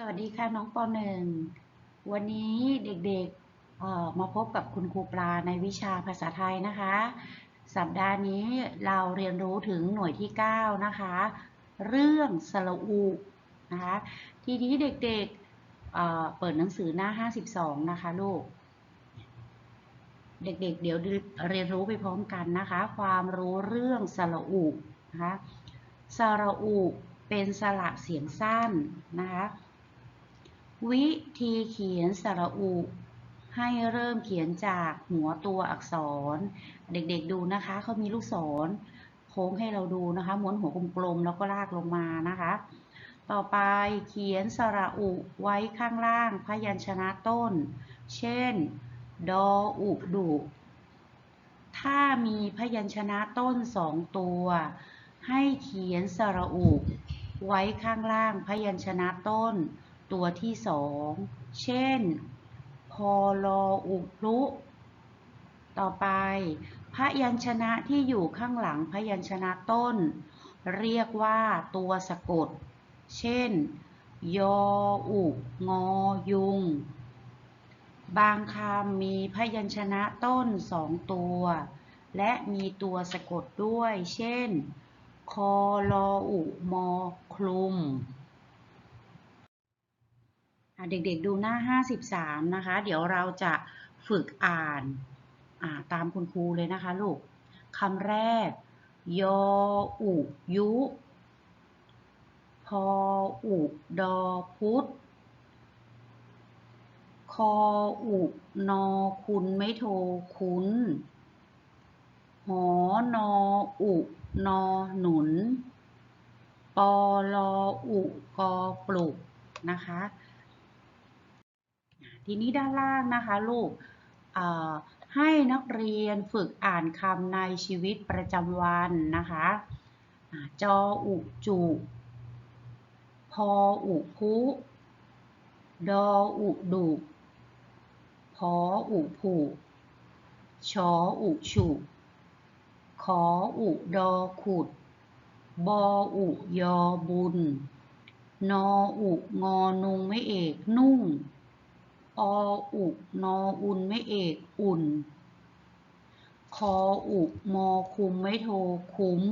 สวัสดีค่ะน้องปหนึ่งวันนี้เด็กๆมาพบกับคุณครูปลาในวิชาภาษาไทยนะคะ สัปดาห์นี้เราเรียนรู้ถึงหน่วยที่ 9 นะคะ เรื่องสระอูนะคะทีนี้เด็กๆเเปิดหนังสือหน้า 52 นะคะลูก เด็กๆเดี๋ยวเรียนรู้ไปพร้อมกันนะคะ ความรู้เรื่องสระอูนะคะสระอูเป็นสระเสียงสั้นนะคะ วิธีเขียนสระอุ ให้เริ่มเขียนจากหัวตัวอักษร เด็กๆดูนะคะเขามีลูกศรโค้งให้เราดูนะคะ ม้วนหัวกลมๆแล้วก็ลากลงมานะคะ ต่อไปเขียนสระอุไว้ข้างล่างพยัญชนะต้น เช่น ดออุดุถ้ามีพยัญชนะต้นสองตัว ให้เขียนสระอุ ไว้ข้างล่างพยัญชนะต้น ตัวที่สอง เช่น พอลออุพลุต่อไป พยัญชนะที่อยู่ข้างหลังพยัญชนะต้น เรียกว่าตัวสะกด เช่น ยออุงอยุง บางคำมีพยัญชนะต้นสองตัว และมีตัวสะกดด้วย เช่น คอลออุมอคลุม เด็กๆดูหน้า 53 นะคะ เดี๋ยวเราจะฝึกอ่านอาตามคุณครูเลยนะคะลูกคำแรก ยออุยุ พออุดอพุทธคออุนอคุณไม่โทคุณหอนออุนอหนุน ปอลออุกอปลุกนะคะ ทีนี้ด้านล่างนะคะลูกให้นักเรียนฝึกอ่านคำในชีวิตประจำวันนะคะจออุจุ พออุพุดออุดุพออุผูชออุฉุขออุดอขุด บออุยอบุญ นออุงอนุงไม่เอกนุ่ง ออุนออุนไม่เอกอุ่น คออุมอคุมไม่โทคุ้ม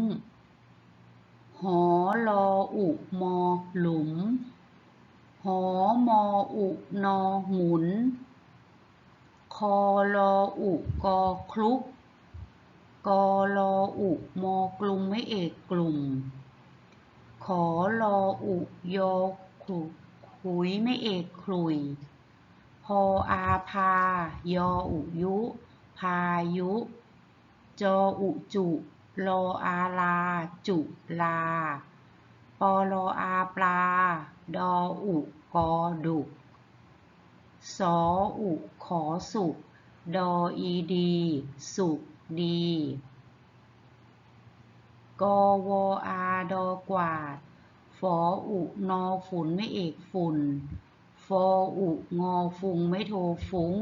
หอลออุมอหลุม หอมออุนอหมุน คอลออุกอคลุก กอลออุมอกลุ่มไม่เอกกลุ่ม ขอลออุยอขุขุยไม่เอกคลุย พออาพา ยออุยุ พายุ จออุจุ โลอาลา จุลา ปอโลอาปลา ดออุกอดุสออุขอสุดออีดี สุดีกวอาดอกวาด ฝออุนอฝุ่นไม่เอกฝุ่น ฟออุงอฟุง ไม่โทฟุ้ง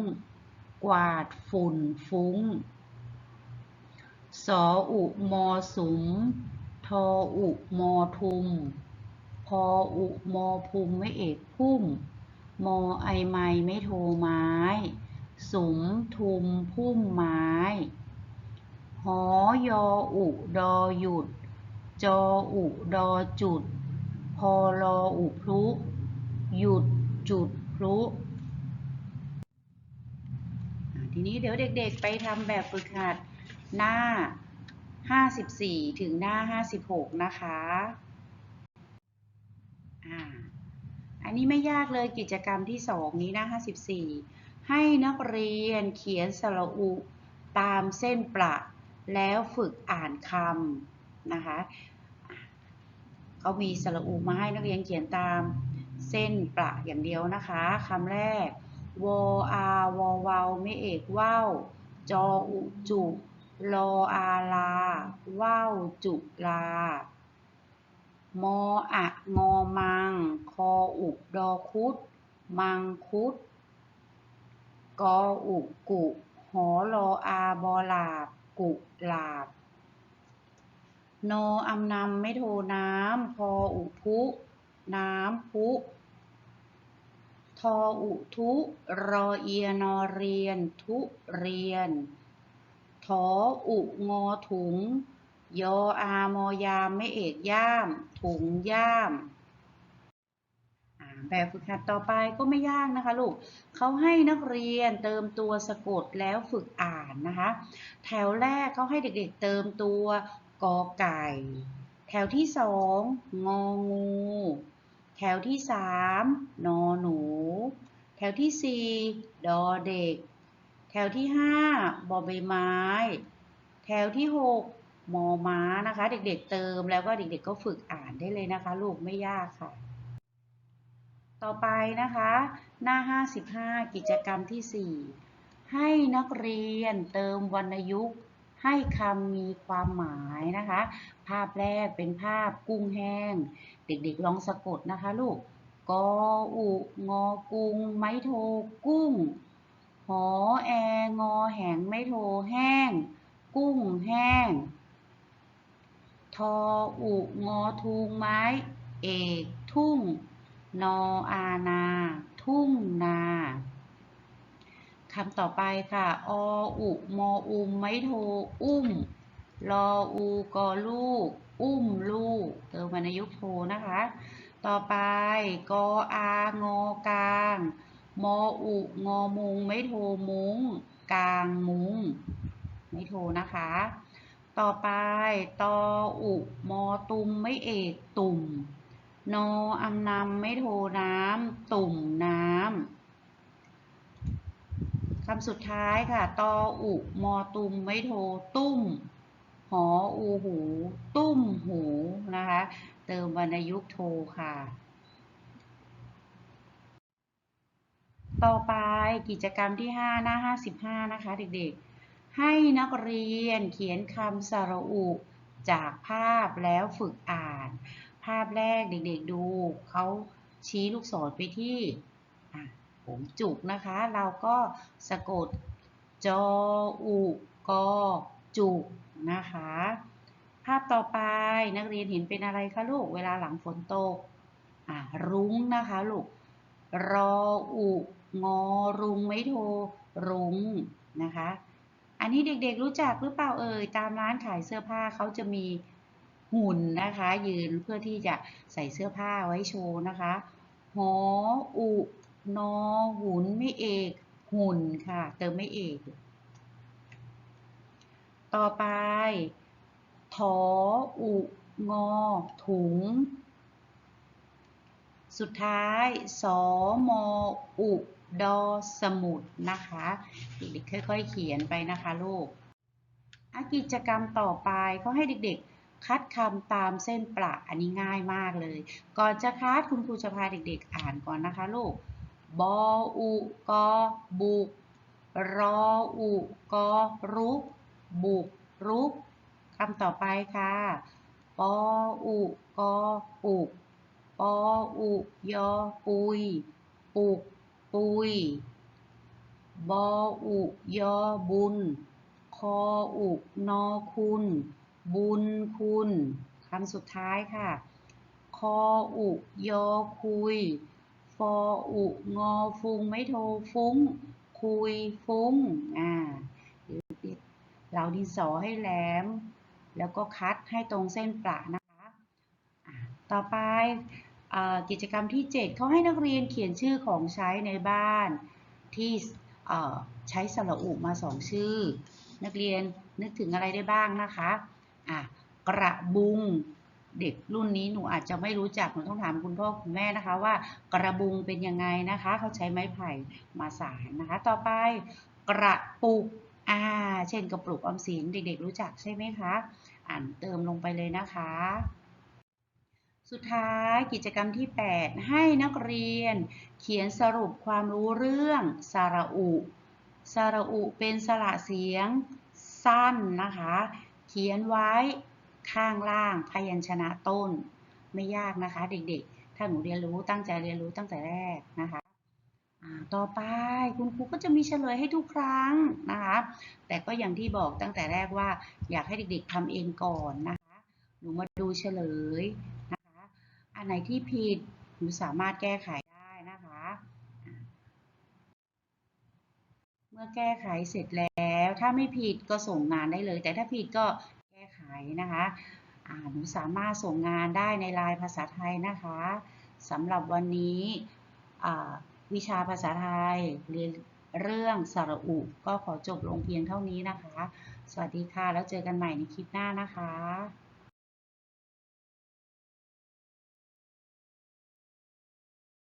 กวาดฝุ่นฟุ้ง สออุมอสุม ทออุมอทุม พออุมอภูมไม่เอกพุ่ม มอไอไม้ไม่โทไม้ สุมทุมพุ่มไม้ หอยออุดอหยุด จออุดอจุด พอรออุพลุหยุด จุดพลุทีนี้เดี๋ยวเด็กๆไปทำแบบฝึกหัดหน้า 54 ถึงหน้า 56 นะคะอันนี้ไม่ยากเลยกิจกรรมที่ 2 นี้หน้า 54 ให้นักเรียนเขียนสระอุตามเส้นประแล้วฝึกอ่านคำนะคะเขามีสระอุมาให้นักเรียนเขียนตาม เส้นประอย่างเดียวนะคะคำแรกวออาวอวาวไม่เอกว่าวจออุจุลออาลาว่าวจุลามออะงอมัง คออุดอคุด มังคุด กออุกุ หอลออาบอลาบ กุลาบ โนอำนำไม่โทน้ำ พออุพุ น้ำพุ ทออุทุรอเอียนอเรียน ทุเรียนถออุงอถุง ยออามอยามไม่เอกย่าม ถุงย่ามแบบฝึกหัดต่อไปก็ไม่ยากนะคะลูก เขาให้นักเรียนเติมตัวสะกดแล้วฝึกอ่านนะคะ แถวแรกเขาให้เด็กๆเติมตัวกอไก่ แถวที่สองงองู แถวที่สามนอหนู แถวที่สี่ดอเด็ก แถวที่ห้าบอใบไม้ แถวที่หกมอม้านะคะ เด็กๆเติมแล้วก็เด็กๆก็ฝึกอ่านได้เลยนะคะ ลูกไม่ยากค่ะ ต่อไปนะคะ หน้า 55 กิจกรรมที่ 4 ให้นักเรียนเติมวรรณยุกต์ให้คำมีความหมายนะคะ ภาพแรกเป็นภาพกุ้งแห้ง เด็กๆลองสะกดนะคะลูกกออุงอกุง ไม้โทกุ้ง หอแองอแหงไม่โทแห้ง กุ้งแห้ง ทออุงอทุงไม้ เอกทุ่ง นออานา ทุ่งนาคำต่อไปค่ะ ออุ มออุมไม้โท อุ้ม รออูกอลูก อุ้มลูกเติมวรรณยุกต์โทนะคะ ต่อไปกออางอกลาง มออุงอมุง ไม่โทมุงกลางมุง ไม่โทนะคะ ต่อไปตออุมอตุมไม่เอกตุ่ม นออำนำไม่โทน้ำตุ่มน้ำคำสุดท้ายค่ะ ตออุมอตุมไม่โทตุ้ม ออูหู ตุ้มหูนะคะ เติมวรรณยุกต์โทค่ะ ต่อไปกิจกรรมที่ 5 หน้า 55 นะคะ เด็กๆ ให้นักเรียนเขียนคำสระอุจากภาพแล้วฝึกอ่าน ภาพแรกเด็กๆดู เขาชี้ลูกศรไปที่ผมจุกนะคะ เราก็สะกดจออุกอจุก นะคะ ภาพต่อไปนักเรียนเห็นเป็นอะไรคะลูก เวลาหลังฝนตกอะรุ้งนะคะลูก รออุงอรุงไม่โทรุ้งนะคะ อันนี้เด็กๆรู้จักหรือเปล่าเอ่ย ตามร้านขายเสื้อผ้าเขาจะมีหุ่นนะคะ ยืนเพื่อที่จะใส่เสื้อผ้าไว้โชว์นะคะหออุ นอ หุนไม่เอก หุ่นค่ะ เติมไม่เอก ต่อไปถออุงอ ถุง สุดท้ายสอมออุดอสมุดนะคะเด็กๆค่อยๆ เขียนไปนะคะลูกอะกิจกรรมต่อไปเขาให้เด็กๆ คัดคำตามเส้นประอันนี้ง่ายมากเลย ก่อนจะคัดคุณครูจะพาเด็กๆ อ่านก่อนนะคะลูกบออุกอบุกรออุกอรุก บุกรุกคำต่อไปค่ะ ปออุกอปุก ปออุยอปุย ปุกปุย บออุยอบุญ คออุนอคุณ บุญคุณคำสุดท้ายค่ะ คออุยอคุย ฟออุงอฟุงไม่โทฟุ้ง คุยฟุ้ง อ่าเเราดินสอให้แหลม แล้วก็คัดให้ตรงเส้นประนะคะต่อไปอกิจกรรมที่ 7เขาให้นักเรียนเขียนชื่อของใช้ในบ้านที่ใช้สระอุมาสองชื่อ นักเรียนนึกถึงอะไรได้บ้างนะคะอะกระบุงเด็กรุ่นนี้หนูอาจจะไม่รู้จักหนูต้องถามคุณพ่อคุณแม่นะคะว่า กระบุงเป็นยังไงนะคะ เขาใช้ไม้ไผ่มาสานนะคะ ต่อไป กระปุก อ่า เช่นกระปุกออมสินเด็กๆ รู้จักใช่ไหมคะ อ่านเติมลงไปเลยนะคะ สุดท้ายกิจกรรมที่ 8 ให้นักเรียน เขียนสรุปความรู้เรื่องสระอุสระอุเป็นสระเสียงสั้นนะคะ เขียนไว้ข้างล่างพยัญชนะต้น ไม่ยากนะคะเด็กๆ ถ้าหนูเรียนรู้ตั้งใจเรียนรู้ตั้งแต่แรกนะคะ ต่อไปคุณครูก็จะมีเฉลยให้ทุกครั้งนะคะ แต่ก็อย่างที่บอกตั้งแต่แรกว่า อยากให้เด็กๆทำเองก่อนนะคะ หนูมาดูเฉลยนะคะ อันไหนที่ผิดหนูสามารถแก้ไขได้นะคะ เมื่อแก้ไขเสร็จแล้ว ถ้าไม่ผิดก็ส่งงานได้เลย แต่ถ้าผิดก็แก้ไขนะคะหนูสามารถส่งงานได้ในลน์ภาษาไทยนะคะสำหรับวันนี้อ่า วิชาภาษาไทยเรียนเรื่องสระอุ ก็ขอจบลงเพียงเท่านี้นะคะ สวัสดีค่ะ แล้วเจอกันใหม่ในคลิปหน้านะคะ